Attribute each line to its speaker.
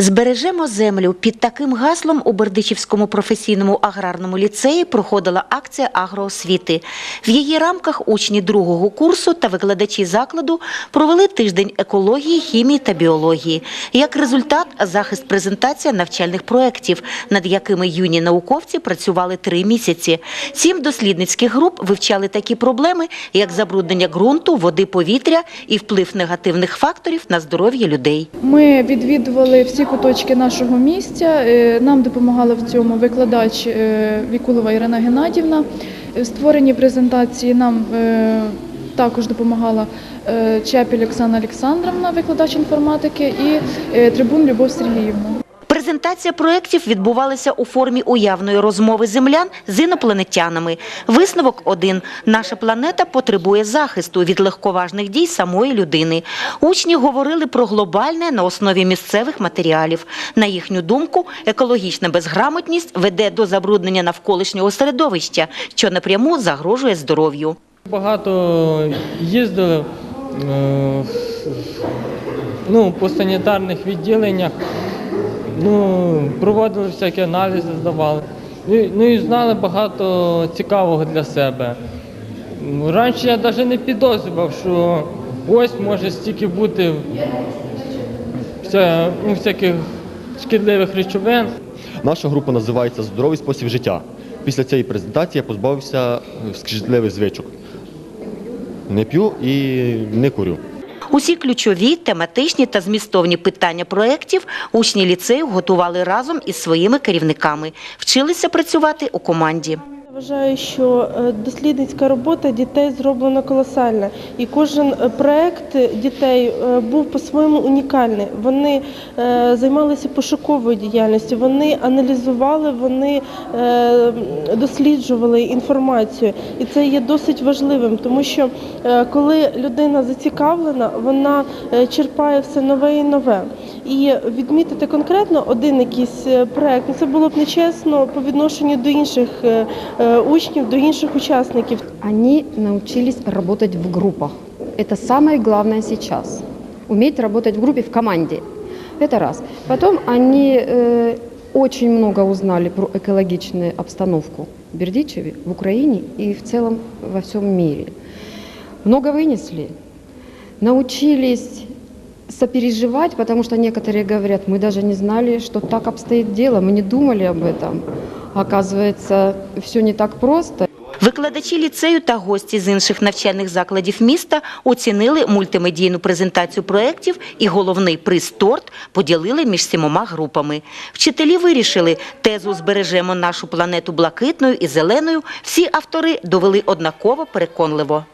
Speaker 1: Збережемо землю під таким гаслом у Бердичівському професійному аграрному ліцеї проходила акція агроосвіти. В її рамках учні другого курсу та викладачі закладу провели тиждень екології, хімії та біології. Як результат, захист презентація навчальних проєктів, над якими юні науковці працювали три місяці. Сім дослідницьких груп вивчали такі проблеми, як забруднення ґрунту, води, повітря і вплив негативних факторів на здоров'я людей.
Speaker 2: Ми відвідували всі куточки нашого місця. Е, Нам допомагала в цьому викладач е, Вікулова Ірина Геннадівна. В створенні презентації нам е, також допомагала е, Чепіль Оксана Олександровна, викладач інформатики, і е, Трибун Любов Сергіївна.
Speaker 1: Презентація проєктів відбувалася у формі уявної розмови землян з інопланетянами. Висновок один – наша планета потребує захисту від легковажних дій самої людини. Учні говорили про глобальне на основі місцевих матеріалів. На їхню думку, екологічна безграмотність веде до забруднення навколишнього середовища, що напряму загрожує здоров'ю.
Speaker 3: Багато їздили е, ну, по санітарних відділеннях, ну, проводили всякі аналізи, здавали. Ну, і- ну знали багато цікавого для себе. Раніше я навіть не підозрював, що ось може стільки бути вся, ну, всяких шкідливих речовин.
Speaker 4: Наша група називається Здоровий спосіб життя. Після цієї презентації я позбавився шкідливих звичок. Не п'ю і не курю.
Speaker 1: Усі ключові, тематичні та змістовні питання проєктів учні ліцею готували разом із своїми керівниками. Вчилися працювати у команді.
Speaker 5: Вважаю, що е, дослідницька робота дітей зроблена колосальна, і кожен е, проект дітей е, був по-своєму унікальний. Вони займалися пошуковою діяльністю, вони аналізували, вони досліджували інформацію, і це є досить важливим, тому що коли людина зацікавлена, вона черпає все нове і нове. І відмітити конкретно один якийсь проект, ну, це було б нечесно по відношенню до інших учнів, до інших учасників.
Speaker 6: Они научились работать в группах. Это самое главное сейчас. Уметь работать в группе, в команде. Это раз. Потом они э, очень много узнали про экологичную обстановку в Бердичеве, в Украине и в целом во всем мире. Много вынесли. Научились сопереживать, потому что некоторые говорят, мы даже не знали, что так обстоит дело, мы не думали об этом. Оказывается, все не так просто.
Speaker 1: Викладачі ліцею та гості з інших навчальних закладів міста оцінили мультимедійну презентацію проєктів і головний приз торт поділили між сімома групами. Вчителі вирішили тезу «Збережемо нашу планету блакитною і зеленою» всі автори довели однаково переконливо.